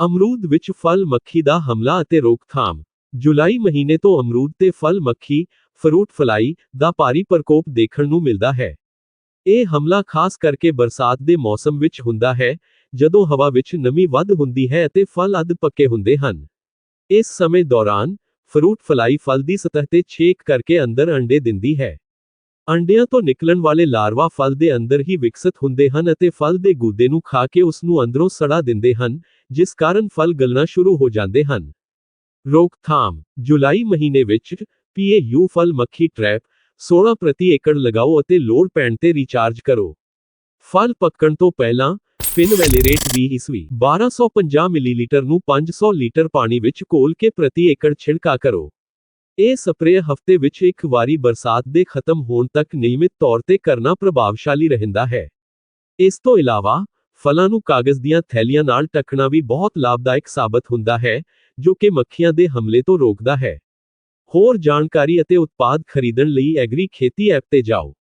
ਅਮਰੂਦ ਵਿੱਚ ਫਲ ਮੱਖੀ ਦਾ ਹਮਲਾ ਅਤੇ ਰੋਕਥਾਮ। ਜੁਲਾਈ ਮਹੀਨੇ ਤੋਂ ਅਮਰੂਦ ਤੇ ਫਲ ਮੱਖੀ, ਫਰੂਟ ਫਲਾਈ ਦਾ ਭਾਰੀ ਪ੍ਰਕੋਪ ਦੇਖਣ ਨੂੰ ਮਿਲਦਾ ਹੈ। ਇਹ ਹਮਲਾ ਖਾਸ ਕਰਕੇ ਬਰਸਾਤ ਦੇ ਮੌਸਮ ਵਿੱਚ ਹੁੰਦਾ ਹੈ, ਜਦੋਂ ਹਵਾ ਵਿੱਚ ਨਮੀ ਵੱਧ ਹੁੰਦੀ ਹੈ ਅਤੇ ਫਲ ਅੱਧ ਪੱਕੇ ਹੁੰਦੇ ਹਨ। ਇਸ ਸਮੇਂ ਦੌਰਾਨ ਫਰੂਟ ਫਲਾਈ ਫਲ ਦੀ ਸਤਹ ਤੇ ਛੇਕ ਕਰਕੇ ਅੰਦਰ ਅੰਡੇ ਦਿੰਦੀ ਹੈ। ਅੰਡਿਆਂ ਤੋਂ ਨਿਕਲਣ ਵਾਲੇ ਲਾਰਵਾ ਫਲ ਦੇ ਅੰਦਰ ਹੀ ਵਿਕਸਿਤ ਹੁੰਦੇ ਹਨ ਅਤੇ ਫਲ ਦੇ ਗੂਦੇ ਨੂੰ ਖਾ ਕੇ ਉਸ ਨੂੰ ਅੰਦਰੋਂ ਸੜਾ ਦਿੰਦੇ ਹਨ, ਜਿਸ ਕਾਰਨ ਫਲ ਗਲਣਾ ਸ਼ੁਰੂ ਹੋ ਜਾਂਦੇ ਹਨ। ਰੋਕਥਾਮ, ਜੁਲਾਈ ਮਹੀਨੇ ਵਿੱਚ ਪੀਏਯੂ ਫਲ ਮੱਖੀ ਟ੍ਰੈਪ 16 ਪ੍ਰਤੀ ਏਕੜ ਲਗਾਓ ਅਤੇ ਲੋੜ ਪੈਣ ਤੇ ਰੀਚਾਰਜ ਕਰੋ। ਫਲ ਪੱਕਣ ਤੋਂ ਪਹਿਲਾਂ ਫਿਨਵੈਲੇਰੇਟ 20 ਈਸਵੀ 1250 ਮਿਲੀਲੀਟਰ ਨੂੰ 500 ਲੀਟਰ ਪਾਣੀ ਵਿੱਚ ਘੋਲ ਕੇ ਪ੍ਰਤੀ ਏਕੜ ਛਿੜਕਾ ਕਰੋ। ਇਹ ਸਪਰੇਅ ਹਫ਼ਤੇ ਵਿੱਚ ਇੱਕ ਵਾਰੀ ਬਰਸਾਤ ਦੇ ਖਤਮ ਹੋਣ ਤੱਕ ਨਿਯਮਿਤ ਤੌਰ ਤੇ ਕਰਨਾ ਪ੍ਰਭਾਵਸ਼ਾਲੀ ਰਹਿੰਦਾ ਹੈ। ਇਸ ਤੋਂ ਇਲਾਵਾ, ਫਲਾਂ ਨੂੰ ਕਾਗਜ਼ ਦੀਆਂ ਥੈਲੀਆਂ ਨਾਲ ਢੱਕਣਾ ਵੀ ਬਹੁਤ ਲਾਭਦਾਇਕ ਸਾਬਤ ਹੁੰਦਾ ਹੈ, ਜੋ ਕਿ ਮੱਖੀਆਂ ਦੇ ਹਮਲੇ ਤੋਂ ਰੋਕਦਾ ਹੈ। ਹੋਰ ਜਾਣਕਾਰੀ ਅਤੇ ਉਤਪਾਦ ਖਰੀਦਣ ਲਈ ਐਗਰੀ ਖੇਤੀ ਐਪ ਤੇ ਜਾਓ।